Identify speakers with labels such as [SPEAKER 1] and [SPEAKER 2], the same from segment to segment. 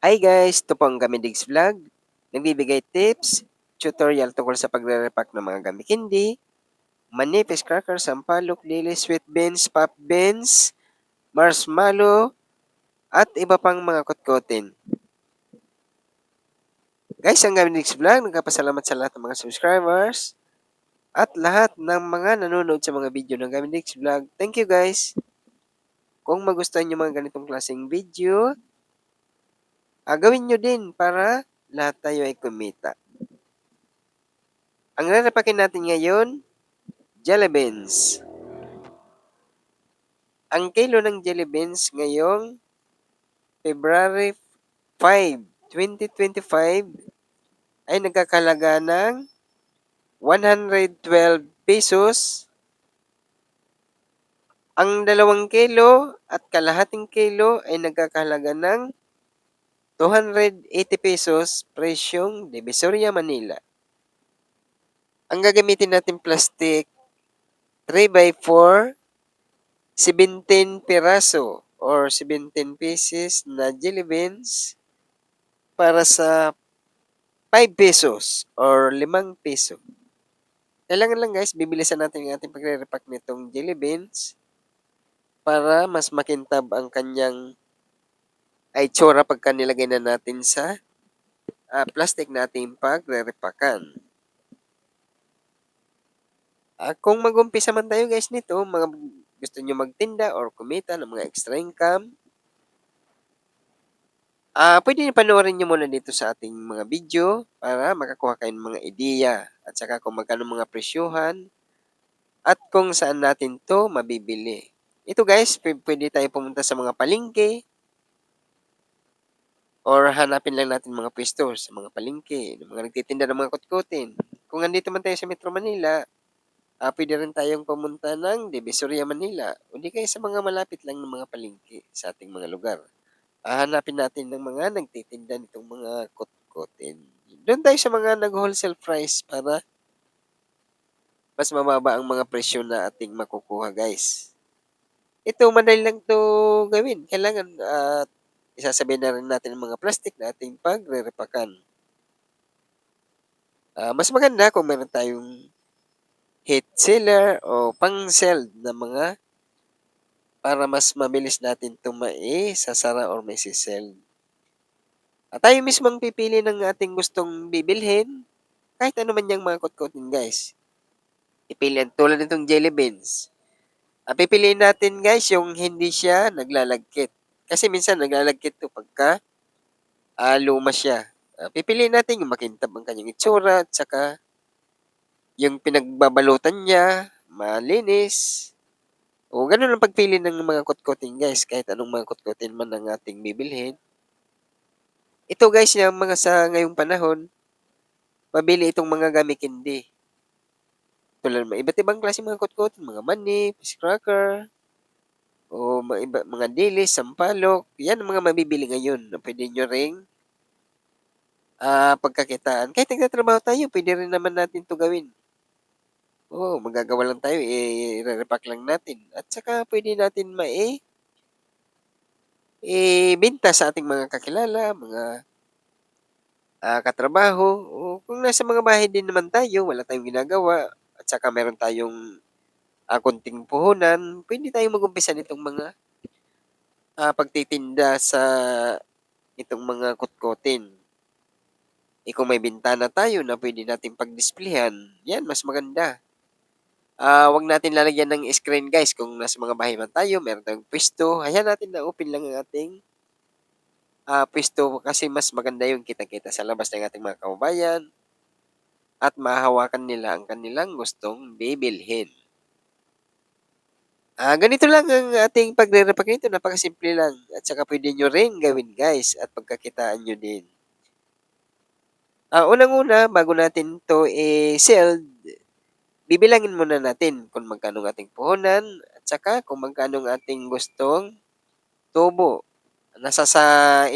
[SPEAKER 1] Hi guys, ito po ang Gamidigs Vlog. Nagbibigay tips, tutorial tungkol sa pagre-repack ng mga gami candy, manipis crackers, sampalok, lili, sweet beans, pop beans, marshmallow, at iba pang mga kotkotin. Guys, ang Gamidigs Vlog, nagkapasalamat sa lahat ng mga subscribers at lahat ng mga nanonood sa mga video ng Gamidigs Vlog. Thank you guys! Kung magustuhan nyo mga ganitong klaseng video, ah, gawin nyo din para lahat tayo ay kumita. Ang rarapakin natin ngayon, jelly beans. Ang kilo ng jelly beans ngayong February 5, 2025 ay nagkakalaga ng 112 pesos. Ang dalawang kilo at kalahating kilo ay nagkakahalaga ng 280 pesos presyong Divisoria, Manila. Ang gagamitin natin plastic 3x4 17 piraso or 17 pieces na jelly beans para sa 5 pesos or 5 peso. Kailangan lang guys, bibilisan natin yung ating pagre-repack nitong jelly beans para mas makintab ang kanyang ay tsura pagka nilagay na natin sa uh, plastic natin pagre-repakan. Uh, kung mag-umpisa man tayo guys nito, mga gusto nyo magtinda or kumita ng mga extra income, uh, pwede nyo panoorin nyo muna dito sa ating mga video para makakuha kayo ng mga ideya at saka kung magkano mga presyuhan at kung saan natin to mabibili. Ito guys, pwede tayo pumunta sa mga palingke or hanapin lang natin mga pwesto sa mga palingke, mga nagtitinda ng mga kutkutin. Kung andito man tayo sa Metro Manila, uh, pwede rin tayong pumunta ng Divisoria, Manila o di kaya sa mga malapit lang ng mga palingke sa ating mga lugar. Uh, hanapin natin ng mga nagtitinda nitong mga kutkutin. Doon tayo sa mga nag-wholesale price para mas mababa ang mga presyo na ating makukuha guys. Ito, madali lang to gawin. Kailangan at uh, isasabihin na rin natin ang mga plastic na ating pagre-repakan. Uh, mas maganda kung meron tayong heat sealer o pang-sell na mga para mas mabilis natin ito maisasara or may sisell. At tayo mismo ang pipili ng ating gustong bibilhin kahit ano man yung mga kotkotin guys. Ipilihan tulad nitong jelly beans. Ang pipiliin natin guys yung hindi siya naglalagkit. Kasi minsan naglalagkit to pagka uh, luma siya. Uh, pipiliin natin yung makintab ang kanyang itsura at saka yung pinagbabalutan niya, malinis. O ganun ang pagpili ng mga kutkutin guys, kahit anong mga kutkutin man ang ating bibilhin. Ito guys, yung mga sa ngayong panahon, mabili itong mga gamikindi. Tulad ng iba't ibang klase mga kutkutin, mga mani, fish cracker, o mga, iba, mga dilis, sampalok, yan ang mga mabibili ngayon na pwede nyo ring uh, pagkakitaan. Kahit nagtatrabaho tayo, pwede rin naman natin to gawin. Oo, magagawa lang tayo, i-repack lang natin. At saka pwede natin ma i-binta sa ating mga kakilala, mga uh, katrabaho. O kung nasa mga bahay din naman tayo, wala tayong ginagawa, at saka meron tayong uh, kunting puhunan, pwede tayong mag-umpisa nitong mga uh, pagtitinda sa itong mga kutkotin. E kung may bintana tayo na pwede natin pag-displayhan, yan, mas maganda. Uh, wag natin lalagyan ng screen guys kung nasa mga bahay man tayo, meron tayong pwesto, hayaan natin na open lang ang ating uh, pwesto kasi mas maganda yung kita-kita sa labas ng ating mga kababayan at mahawakan nila ang kanilang gustong bibilhin. Ah, ganito lang ang ating pagre-repack nito, napakasimple lang. At saka pwede nyo rin gawin guys at pagkakitaan nyo din. Ah, unang-una, bago natin to i-sell, bibilangin muna natin kung magkano ating puhunan at saka kung magkano ating gustong tubo. Nasa sa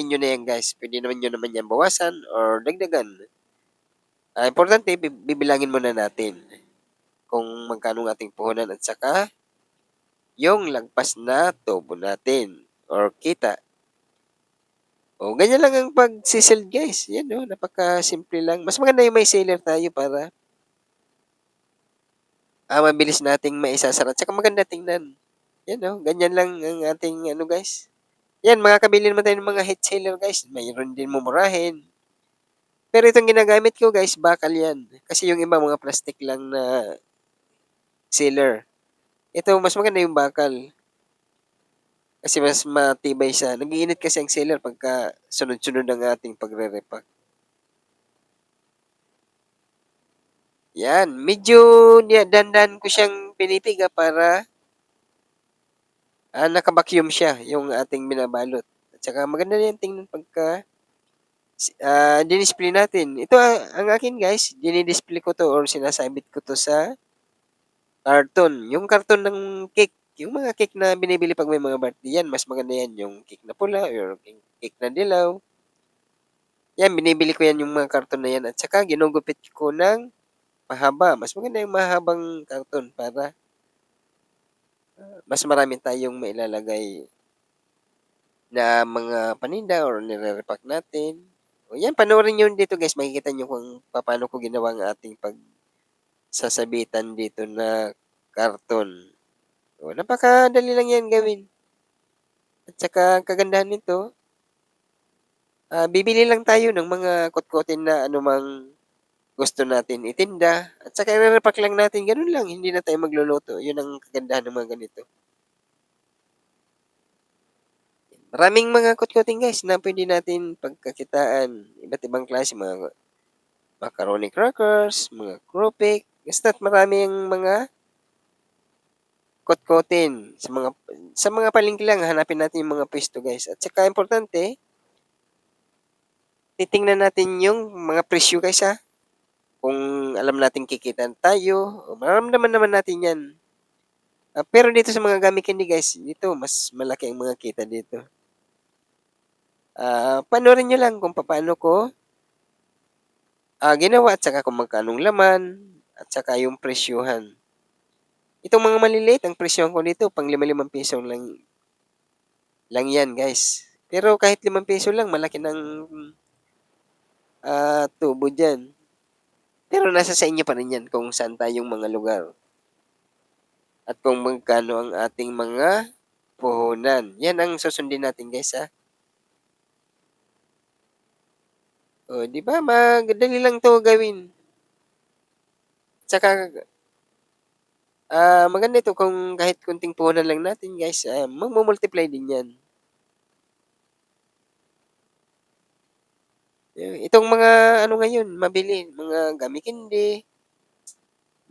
[SPEAKER 1] inyo na yan guys. Pwede naman nyo naman yan bawasan or dagdagan. Ah, importante, bibilangin muna natin kung magkano ating puhunan at saka yung lagpas na tubo natin or kita. Oh, ganyan lang ang pagse-sell guys, 'yan oh, napakasimple lang. Mas maganda yung may seller tayo para ah, mabilis nating maisasara tsaka maganda tingnan. 'Yan oh, ganyan lang ang ating ano guys. 'Yan makakabili naman tayo ng mga head seller guys, mayroon din mumurahin. Pero itong ginagamit ko guys, bakal 'yan. Kasi yung iba mga plastic lang na seller. Ito mas maganda yung bakal. Kasi mas matibay siya. Nag-iinit kasi ang seller pagka sunod-sunod ang ating pagre-repack. Yan, medyo dandan ko siyang pinipiga para ah, naka-vacuum siya yung ating binabalot. At saka maganda yan tingnan pagka ah, dinisplay natin. Ito ah, ang akin guys, dinidisplay ko to or sinasabit ko to sa karton. Yung karton ng cake yung mga cake na binibili pag may mga birthday yan, mas maganda yan yung cake na pula or cake na dilaw. Yan, binibili ko yan yung mga karton na yan at saka ginugupit ko ng mahaba. Mas maganda yung mahabang karton para uh, mas marami tayong mailalagay na mga paninda or nire-repack natin. O yan, panoorin nyo dito guys. Makikita nyo kung paano ko ginawa ang ating pag sasabitan dito na karton. O, napakadali lang yan gawin. At saka, kagandahan nito, uh, bibili lang tayo ng mga kotkotin na anumang gusto natin itinda. At saka, i-repack lang natin. Ganun lang. Hindi na tayo magluluto. Yun ang kagandahan ng mga ganito. Maraming mga kotkotin guys na pwede natin pagkakitaan. Iba't ibang klase, mga macaroni crackers, mga krupik. Basta't marami ang mga kotkotin sa mga sa mga palengke lang hanapin natin yung mga pwesto guys. At saka importante titingnan natin yung mga presyo guys ha. Kung alam natin kikita tayo, maramdaman naman natin yan. Uh, pero dito sa mga gamit candy guys, dito mas malaki ang mga kita dito. Uh, panoorin nyo lang kung paano ko uh, ginawa at saka kung magkanong laman at saka yung presyuhan. Itong mga maliliit, ang presyon ko dito, pang 5-5 piso lang, lang yan, guys. Pero kahit 5 piso lang, malaki ng uh, tubo dyan. Pero nasa sa inyo pa rin yan kung saan tayong mga lugar. At kung magkano ang ating mga puhunan. Yan ang susundin natin, guys, ha. O, di ba? Madali lang to gawin. Tsaka, Ah, maganda ito kung kahit konting puhunan lang natin guys, ah, magmu-multiply din yan. Itong mga ano ngayon, mabili, mga gummy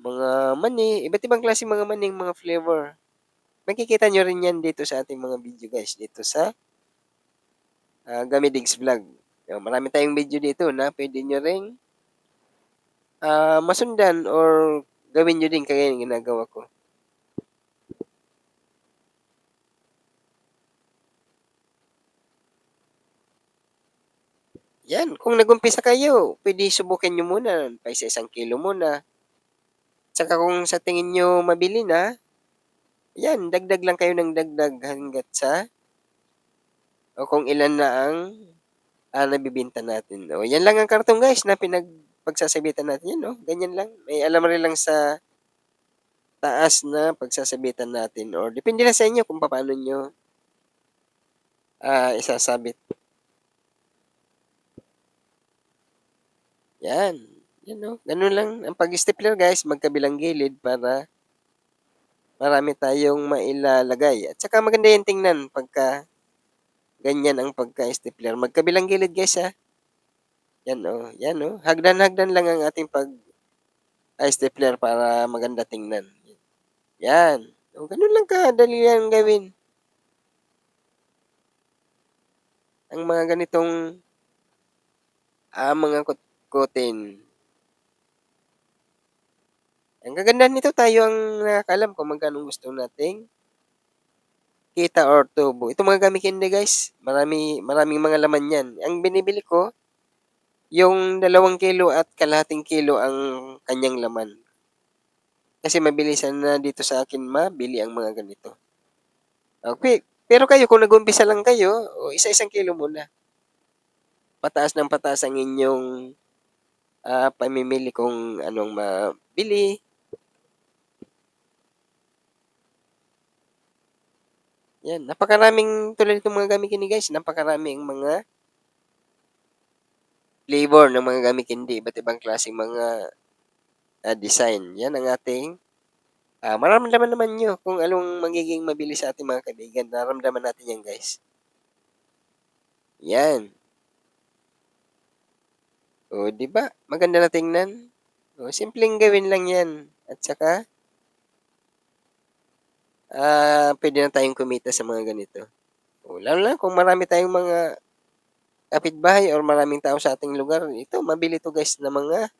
[SPEAKER 1] mga mani, iba't ibang klase mga mani, mga flavor. Makikita nyo rin yan dito sa ating mga video guys, dito sa uh, Gummy Vlog. Marami tayong video dito na pwede nyo ring uh, masundan or gawin nyo din kagaya ng ginagawa ko. Yan, kung nagumpisa kayo, pwede subukin nyo muna, pa isa isang kilo muna. Tsaka kung sa tingin nyo mabili na, yan, dagdag lang kayo ng dagdag hanggat sa o kung ilan na ang ah, nabibinta natin. O, yan lang ang karton guys na pinag pagsasabitan natin yan, no? Ganyan lang. May alam rin lang sa taas na pagsasabitan natin or depende na sa inyo kung paano nyo uh, isasabit. Yan. Yan, no? Ganun lang ang pag-stapler, guys. Magkabilang gilid para marami tayong mailalagay. At saka maganda yung tingnan pagka ganyan ang pagka-stapler. Magkabilang gilid, guys, ha? Yan oh, yan oh. Hagdan-hagdan lang ang ating pag ay stapler para maganda tingnan. Yan. O, oh, ganun lang kadali yan gawin. Ang mga ganitong ah, mga kutin. Ang gaganda nito tayo ang nakakalam kung magkano gusto nating kita or tubo. Ito mga gamit hindi guys. Marami, maraming mga laman yan. Ang binibili ko, yung dalawang kilo at kalahating kilo ang kanyang laman. Kasi mabilisan na dito sa akin mabili ang mga ganito. Okay. Pero kayo, kung nag-umpisa lang kayo, o isa-isang kilo muna. pataas ng pataas ang inyong, ah, pamimili kung anong mabili. Yan, napakaraming tulad nitong mga gamit candy guys, napakaraming mga flavor ng mga gamit candy, iba't ibang klaseng mga, ah, design. Yan ang ating, ah, mararamdaman naman niyo kung anong magiging mabili sa ating mga kaibigan, nararamdaman natin yan guys. Yan. Oh, 'di ba, maganda na tingnan? Oh, simpleng gawin lang yan at saka ah, puwede na tayong kumita sa mga ganito. Oh, lalo na kung marami tayong mga kapitbahay or maraming tao sa ating lugar, ito mabili 'to guys ng mga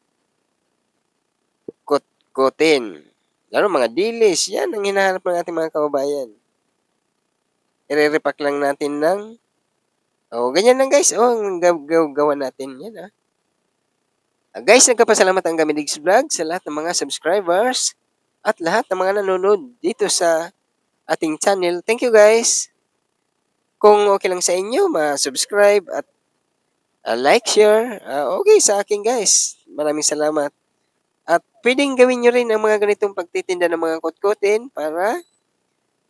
[SPEAKER 1] kutkutin, lalo mga dilis, yan ang hinahanap ng ating mga kababayan. Ire-repack lang natin ng oh, ganyan lang guys, oh, ang gaw gaw gawa natin, yan, ah. Ah, guys, nagpapasalamat ang Gamidigs Vlog sa lahat ng mga subscribers at lahat ng mga nanonood dito sa ating channel. Thank you guys. Kung okey lang sa inyo ma-subscribe at, ah, like, share, ah, okey sa akin guys. Maraming salamat. At puwedeng gawin niyo rin ang mga ganitong pagtitinda ng mga kutkutin para,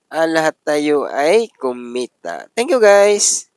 [SPEAKER 1] ah, lahat tayo ay kumita. Thank you guys.